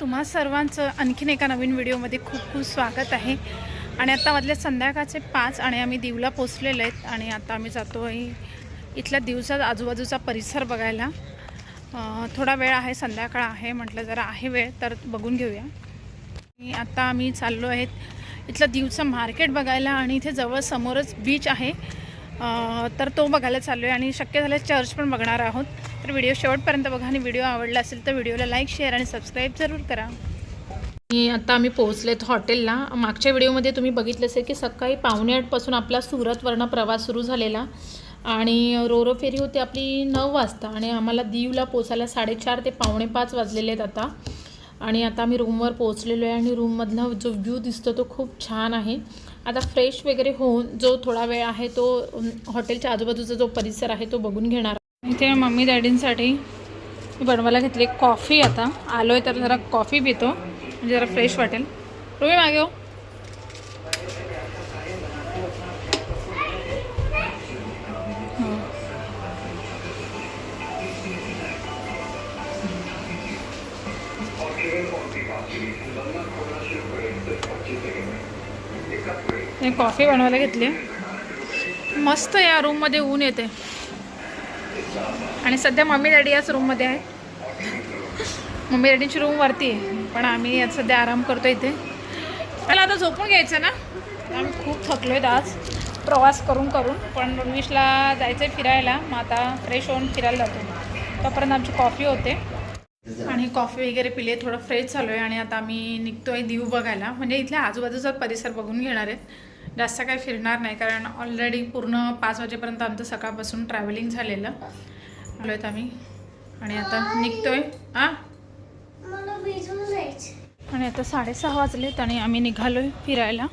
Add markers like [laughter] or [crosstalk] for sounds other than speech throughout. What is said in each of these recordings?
तुम्हा सर्वांचं आणखीन एका नवीन व्हिडिओमध्ये खूप खूप स्वागत आहे. आणि आता वाजले संध्याकाळचे पाच आणि आम्ही दिवला पोचलेले आहेत आणि आता आम्ही जातो आहे इथल्या दिवसात आजूबाजूचा परिसर बघायला. थोडा वेळ आहे संध्याकाळ आहे म्हटलं जरा आहे वेळ तर बघून घेऊया. आणि आता आम्ही चाललो आहेत इथलं दिवसा मार्केट बघायला आणि इथे जवळ समोरच बीच आहे. तर तो बघायला चाललो आहे आणि शक्य झाल्यास चर्च पण बघणार आहोत. तर व्हिडिओ शेवटपर्यंत बघा आणि व्हिडिओ आवडला असेल तर व्हिडिओला लाईक शेअर आणि सबस्क्राईब जरूर करा. आणि आता आम्ही पोहोचलेत हॉटेलला. मागच्या व्हिडिओमध्ये तुम्ही बघितलं असेल की सकाळी पावणे आठपासून आपला सुरतवरनं प्रवास सुरू झालेला. आणि रोरो फेरी होती आपली नऊ वाजता आणि आम्हाला दीवला पोचायला साडेचार ते पावणे पाच वाजलेले आहेत आता. आणि आता आम्ही रूमवर पोहोचलेलो आहे आणि रूममधला जो व्ह्यू दिसतो तो खूप छान आहे. आता फ्रेश वगैरे होऊन जो थोडा वेळ आहे तो हॉटेलच्या आजूबाजूचा जो परिसर आहे तो बघून घेणार. इथे मम्मी डॅडींसाठी मी बनवायला घेतली कॉफी आता. आलो आहे तर जरा कॉफी पितो. म्हणजे जरा फ्रेश वाटेल. तुम्ही मागे हो. हे कॉफी बनवायला घेतली. मस्त या रूममध्ये ऊन येते. आणि सध्या मम्मी डॅडी याच रूममध्ये आहे. मम्मी डॅडीची रूम वरती आहे पण आम्ही यात सध्या आराम करतो इथे. मला आता झोपून घ्यायचं ना? आम्ही खूप थकलो आहेत आज. प्रवास करून करून पण रणवीशला जायचं आहे फिरायला. मग आता फ्रेश होऊन फिरायला जातो. तोपर्यंत आमची कॉफी होते. आणि कॉफी वगैरे पिले थोडं फ्रेश झालो आहे आणि आता आम्ही निघतो आहे दीव बघायला. म्हणजे इथल्या आजूबाजूचा परिसर बघून घेणार आहेत. जास्त काही फिरणार नाही कारण ऑलरेडी पूर्ण पाच वाजेपर्यंत आमचं सकाळपासून ट्रॅव्हलिंग झालेलं. आलो आहेत आम्ही. आणि आता निघतोय. आ? आणि आता साडेसहा वाजलेत आणि आम्ही निघालोय फिरायला.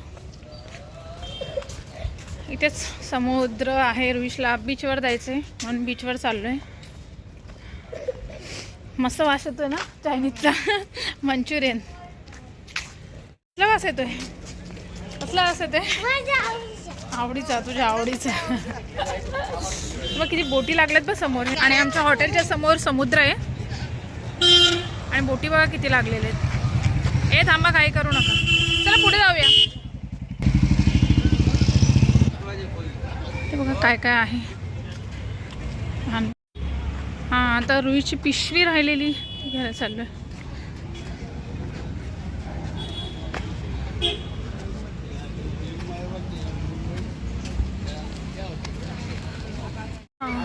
इथेच समुद्र आहे रुईशला बीचवर जायचं आहे म्हणून बीचवर चाललो आहे मस्त वास येतोय ना चायनीजचा. [laughs] मंचुरियन. कसला वास येतोय? कसला येतोय माझ्या आवडीचं. तुझ्या आवडीचा. मग किती बोटी लागल्यात बघ समोर. आणि आमच्या हॉटेलच्या समोर समुद्र आहे. आणि बोटी बघा किती लागलेले आहेत. ए थांबा काही करू नका. चला पुढे जाऊया. ते बघा काय काय आहे. हां हां आता रुईची पिशवी राहिलेली. ती घ्यायला चाललोय हां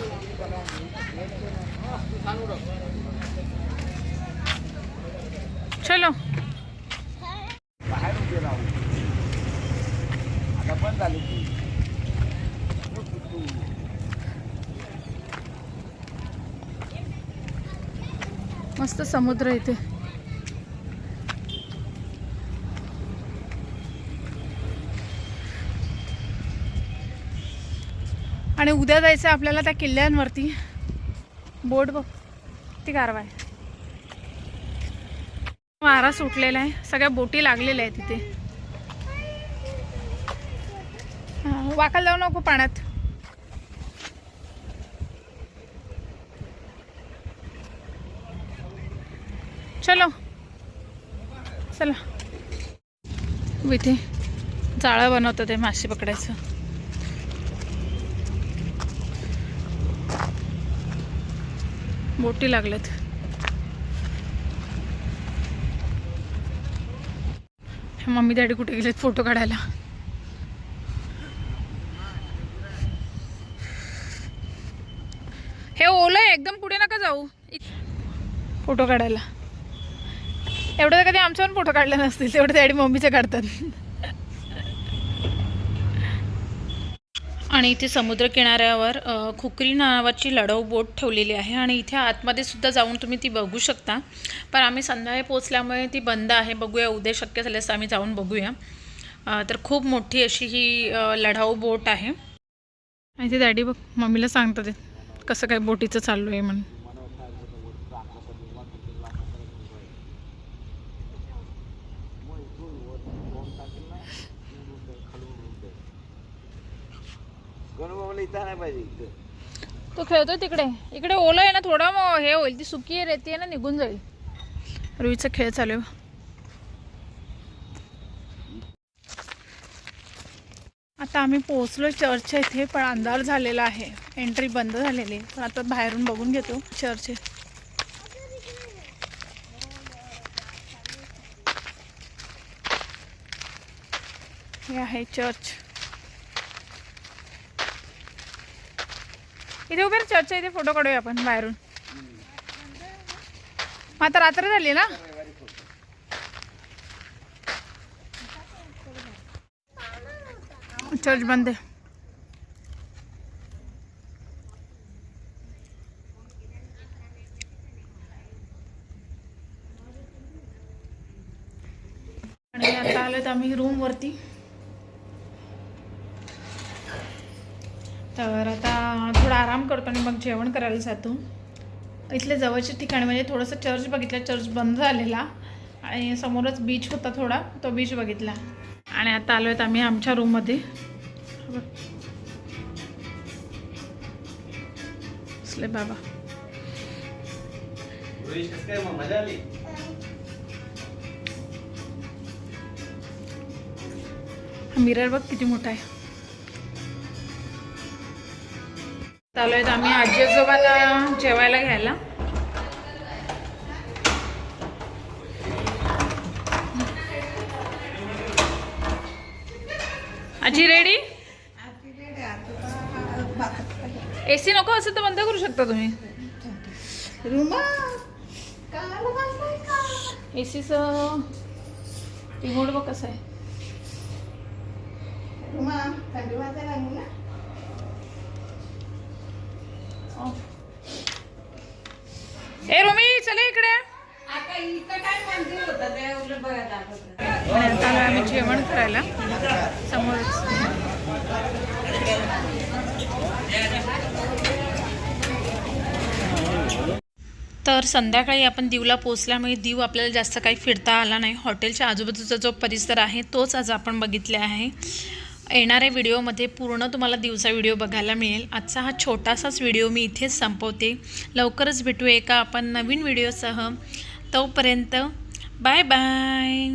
चलो. बाहेर उभे राहू आता बंद झाली ती मस्त समुद्र इथे. आणि उद्या जायचं आपल्याला त्या किल्ल्यांवरती. बोट बघ. ती कारवाई. वारा सुटलेला आहे. सगळ्या बोटी लागलेल्या आहेत तिथे वाकल जाऊ नको पाण्यात. चलो. चला. इथे जाळं बनवतं ते मासे पकडायचं. बोटी लागल्यात. मम्मी डॅडी कुठे गेलेत फोटो काढायला? हे ओलं आहे एकदम पुढे नका जाऊ. फोटो काढायला. एवढं तर कधी आमच्यावर फोटो काढले नसतील तेवढं डॅडी मम्मीचे काढतात. आणि इथे समुद्रकिनाऱ्यावर खुकरी नावाची लढाऊ बोट ठेवलेली आहे आणि इथे आतमध्ये सुद्धा जाऊन तुम्ही ती बघू शकता. पण आम्ही संध्याकाळी पोचल्यामुळे ती बंद आहे. बघूया उद्या शक्य झाल्यास आम्ही जाऊन बघूया. तर खूप मोठी अशी ही लढाऊ बोट आहे. आणि ते डॅडी बघ मम्मीला सांगतात ते कसं काय बोटीचं चालू आहे? म्हणून. गणबाबाला इथं नाही पाहिजे इथं. तो खेळतोय तिकडे. इकडे ओलं आहे ना थोडं मग हे होईल. ती सुकी रेती आहे ना निघून जाईल. रुईचा खेळ चालू आहे. आता आम्ही पोहोचलो चर्चच्या इथे पण अंधार झालेला आहे. एंट्री बंद झालेली आहे. पण आता बाहेरून बघून घेतो चर्च आहे. हे आहे चर्च. इथे उभे चर्च चर्चच्या इथे फोटो काढूया आपण बाहेरून. मग आता रात्र झाली ना? चर्च बंद आहे. आणि आता तर आम्ही रूमवरती तर आता थोडा आराम करतो आणि मग जेवण करायला जातो. इथले जवळचे ठिकाणी म्हणजे थोडंसं चर्च बघितलं चर्च बंद झालेला आणि समोरच बीच होता थोडा तो बीच बघितला. आणि आता आलो आहेत आम्ही आमच्या रूममध्ये असले बाबा. हा मिरर बघ किती मोठा आहे. चालू आहेत. आम्ही आजी आजोबाला जेवायला घ्यायला. आजी रेडी एसी नको असेल तर बंद करू शकता तुम्ही. एसीचं रिमोट बघ कसं आहे. ए रोमी चले इकडे. आम्ही जेवण करायला. समोरच तर संध्याकाळी आपण दीवला पोचल्यामुळे दीव आपल्याला जास्त काही फिरता आला नाही. हॉटेलच्या आजूबाजूचा जो परिसर आहे तोच आज आपण बघितले आहे. येणाऱ्या व्हिडिओमध्ये पूर्ण तुम्हाला दिवसा व्हिडिओ बघायला मिळेल. आजचा हा छोटासाच व्हिडिओ मी इथेच संपवते. लवकरच भेटू एका आपण नवीन व्हिडिओसह. तोपर्यंत बाय बाय.